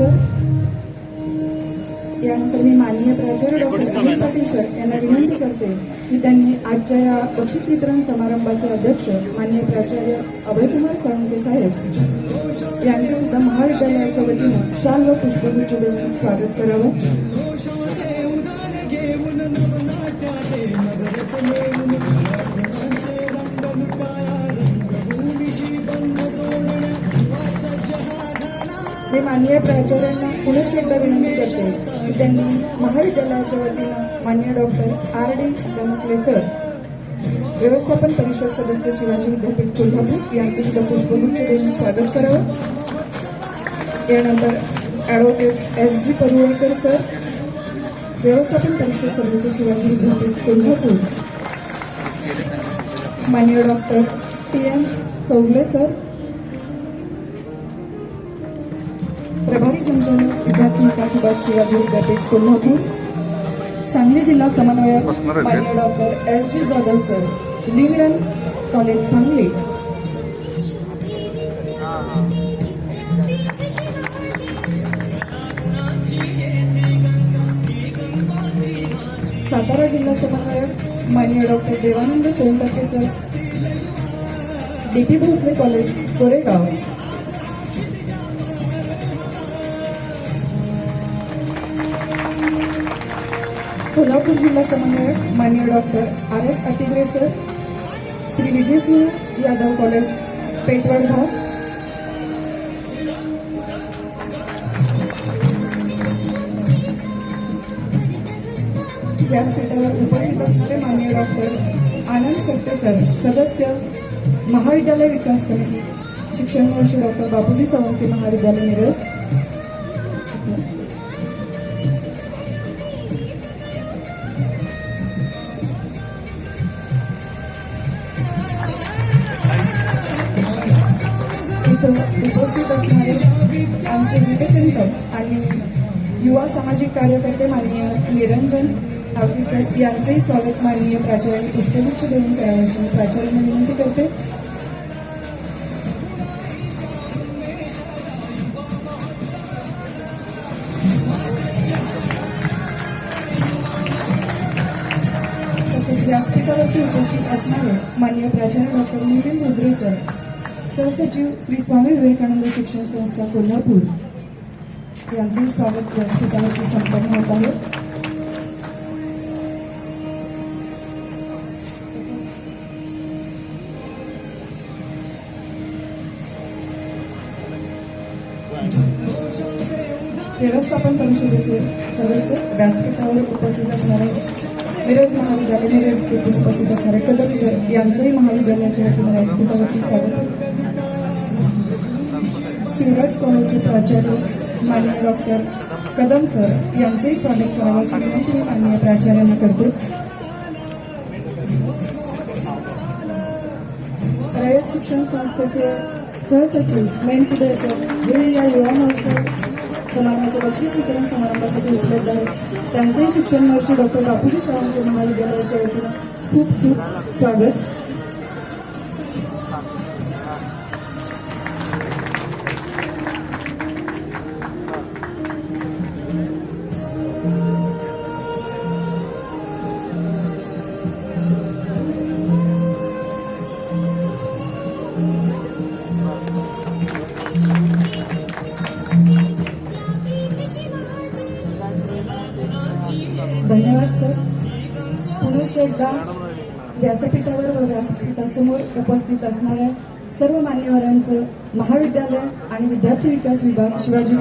Sir यानंतर मी माननीय प्राचार्य डॉक्टर अनिल पाटील सर यांना विनंती करते की त्यांनी आजच्या या बक्षीस वितरण समारंभाचे अध्यक्ष माननीय प्राचार्य अभयकुमार साळुंके साहेब यांचे सुद्धा महाविद्यालयाच्या वतीनं शाल व पुष्पगुच्छ देऊन स्वागत करावं. मी माननीय प्राचार्यांना पुनश्च एकदा विनंती करते की त्यांनी महाविद्यालयाच्या वतीनं मान्य doctor R D Ramkale sir व्यवस्थापन परिषद सदस्य शिवाजी विद्यापीठ कोल्हापूर यांचे सुद्धा पुष्पगुच्छ देऊन स्वागत करावं. यानंतर advocate S G Parulekar sir व्यवस्थापन परिषद सदस्य शिवाजी विद्यापीठ कोल्हापूर. मान्य doctor T M Chougule sir प्रभारी संचालक विद्यार्थी विकास विभाग शिवाजी विद्यापीठ कोल्हापूर. सांगली जिल्हा समन्वयक मान्य doctor S G Jadhav sir Lingdan college Sangli. Satara जिल्हा समन्वयक मान्य doctor Devanand Sontakke sir D P Bhosale college Koregaon. Kolhapur जिल्हा समन्वयक मान्य doctor R S Atigre sir Shri Vijaysinh Yadav college Pethvadgaon व्यासपीठावर उपस्थित असणारे मान्य डॉक्टर आनंद सत्य सर सदस्य महाविद्यालय विकास समिती शिक्षण वर्ष डॉक्टर बापूजी सावंती महाविद्यालय मिरज. इथं उपस्थित असणारे आमचे विवेचनकर आणि युवा सामाजिक कार्यकर्ते माननीय निरंजन आवडी सर यांचंही स्वागत माननीय प्राचार्य पुष्पगुच्छ देऊन करावं अशी प्राचार्यांना विनंती करते. तसेच व्यासपीठावरती उपस्थित असणारे माननीय प्राचार्य डॉक्टर नितीन मुजरे सर सहसचिव श्री स्वामी विवेकानंद शिक्षण संस्था कोल्हापूर. यांचंही स्वागत व्यासपीठावरती संपन्न होत आहे. व्यवस्थापन परिषदेचे सदस्य व्यासपीठावर उपस्थित असणारे मिरज महाविद्यालय मिरज येथे उपस्थित असणारे कदम सर यांचंही महाविद्यालयाच्या वतीने व्यासपीठावरती स्वागत शिवराज कॉलेजचे प्राचार्य माननीय डॉक्टर कदम सर यांचंही स्वागत करावं अशी विनंती माननीय प्राचार्यांना करते. रयत शिक्षण संस्थेचे सहसचिव मेनकुदे सर हे या युवा महोत्सव समारंभाचे बक्षीस वितरण समारंभासाठी उपलब्ध आहेत त्यांचंही शिक्षण वर्षी डॉक्टर बापूजी सावंत महाविद्यालयाच्या वतीनं खूप खूप स्वागत. पुनश्च एकदा व्यासपीठावर व व्यासपीठासमोर उपस्थित असणाऱ्या सर्व मान्यवरांचं महाविद्यालय आणि विद्यार्थी विकास विभाग शिवाजी